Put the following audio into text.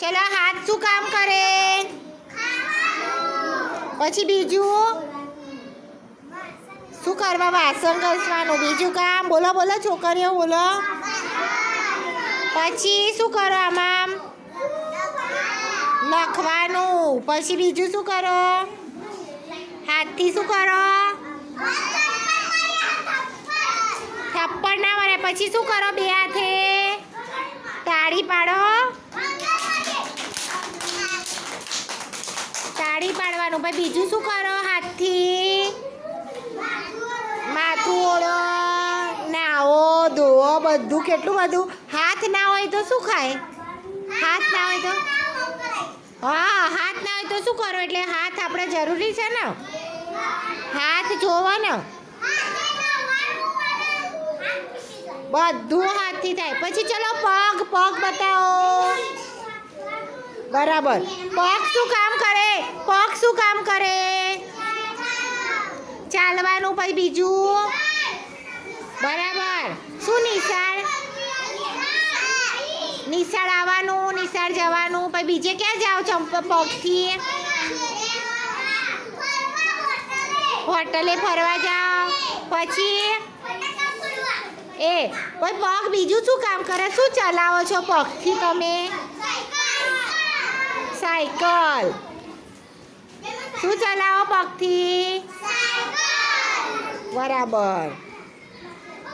ચલો હાથ શું કામ કરે? પછી બીજું? શું કરવા વાસણ ઘસવાનું? બીજું કામ? બોલો બોલો, છોકરીઓ, બોલો. પછી શું કરો આમાં? લખવાનું. પછી બીજું શું કરો? હાથથી શું કરો? થપ્પડ ના મારે પછી શું કરો બે હાથે? તાળી પાડો. તાળી પાડવાનું. ભાઈ, બીજું શું કરો હાથથી? માથું ઓળો, નાહો, ધોવો, બધું. કેટલું બધું? હાથ ના હોય તો શું ખાય? હાથ ના હોય તો? હા, હાથ ના હોય તો શું કરો? એટલે હાથ આપણે જરૂરી છે ને? હાથ જોવો ને બધું હાથથી થાય. પછી ચલો પગ પગ બતાવો. બરાબર. પગ શું કામ કરે? પગ શું કામ કરે? ચાલવાનું પછી બીજું? બરાબર. શું નિશાળ? નિશાળ આવવાનું, નિશાળ જવાનું, પછી બીજે ક્યાં જાઓ ચંપ પગથી? હોટલે ફરવા જાઓ. પછી? એ, કોઈ પગ બીજું શું કામ કરે? શું ચલાવો છો પગથી તમે? સાયકલ. શું ચલાવો પગથી? બરાબર.